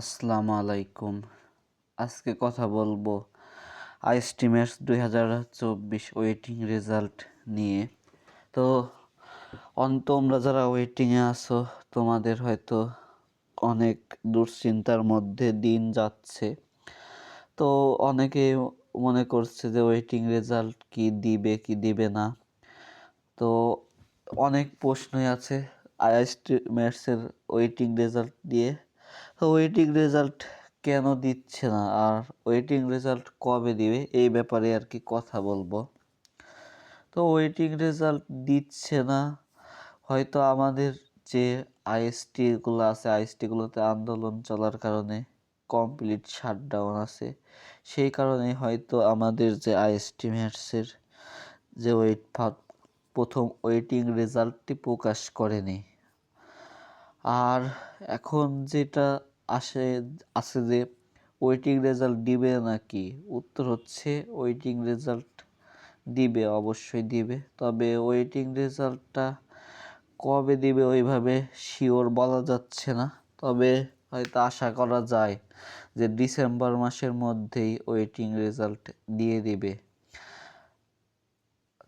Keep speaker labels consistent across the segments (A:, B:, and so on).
A: আসসালামু আলাইকুম। আজকে কথা বলব আইস্টিমেটস দুই হাজার চব্বিশ ওয়েটিং রেজাল্ট নিয়ে। তো তোমরা যারা ওয়েটিংয়ে আছো, তোমাদের হয়তো অনেক দুশ্চিন্তার মধ্যে দিন যাচ্ছে। তো, অনেকে মনে করছে যে ওয়েটিং রেজাল্ট কি দিবে কি দিবে না। তো, অনেক প্রশ্নই আছে আইএসটি আইএসটিমেটসের ওয়েটিং রেজাল্ট দিয়ে। ওয়েটিং রেজাল্ট কেন দিচ্ছে না? আর ওয়েটিং রেজাল্ট কবে দিবে? এই ব্যাপারে আর কি কথা বলব। তো ওয়েটিং রেজাল্ট দিচ্ছে না। হয়তো আমাদের যে আইএসটিগুলো আছে আইএসটিগুলোতে আন্দোলন চলার কারণে কমপ্লিট শাটডাউন আছে। সেই কারণে হয়তো আমাদের যে আইএসটিমেটসের যে ওয়েট প্রথম ওয়েটিং রেজাল্টটি প্রকাশ করেনি। আর এখন যেটা আসে, আছে যে ওয়েটিং রেজাল্ট দিবে নাকি? উত্তর হচ্ছে ওয়েটিং রেজাল্ট দিবে, অবশ্যই দিবে। তবে ওয়েটিং রেজাল্টটা কবে দিবে ওইভাবে শিওর বলা যাচ্ছে না। তবে হয়তো আশা করা যায় যে ডিসেম্বর মাসের মধ্যেই ওয়েটিং রেজাল্ট দিয়ে দিবে।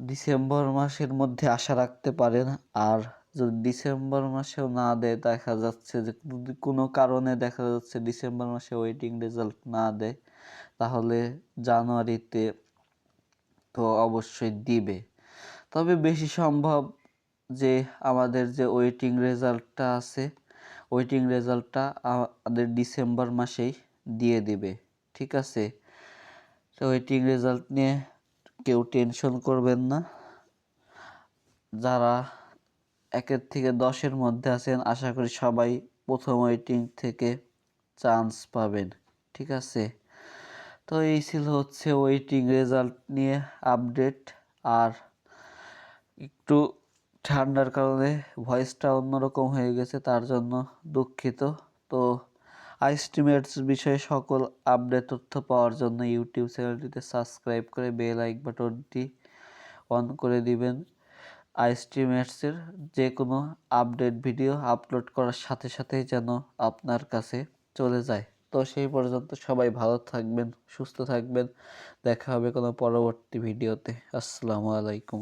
A: ডিসেম্বর মাসের মধ্যে আশা রাখতে পারেন। আর যদি ডিসেম্বর মাসেও না দেয়, দেখা যাচ্ছে যে কোনো কারণে দেখা যাচ্ছে ডিসেম্বর মাসে ওয়েটিং রেজাল্ট না দেয়, তাহলে জানুয়ারিতে তো অবশ্যই দিবে। তবে বেশি সম্ভব যে আমাদের যে ওয়েটিং রেজাল্টটা আছে ওয়েটিং রেজাল্টটা আমাদের ডিসেম্বর মাসেই দিয়ে দিবে, ঠিক আছে? তো ওয়েটিং রেজাল্ট নিয়ে কেউ টেনশন করবেন না। যারা একের থেকে দশের মধ্যে আছেন। আশা করি সবাই প্রথম ওয়েটিং থেকে চান্স পাবেন, ঠিক আছে? তো এই ছিল হচ্ছে ওয়েটিং রেজাল্ট নিয়ে আপডেট আর একটু ঠান্ডার কারণে ভয়েসটা অন্যরকম হয়ে গেছে, তার জন্য দুঃখিত। তো আইস্টিমেটস বিষয়ে সকল আপডেট তথ্য পাওয়ার জন্য ইউটিউব চ্যানেলটিতে সাবস্ক্রাইব করে বেল আইক বাটনটি অন করে দিবেন। আইস্টিমেটসের যে কোনো আপডেট ভিডিও আপলোড করার সাথে সাথেই যেন আপনার কাছে চলে যায়। তো সেই পর্যন্ত সবাই ভালো থাকবেন, সুস্থ থাকবেন। দেখা হবে কোনো পরবর্তী ভিডিওতে। আসসালামু আলাইকুম।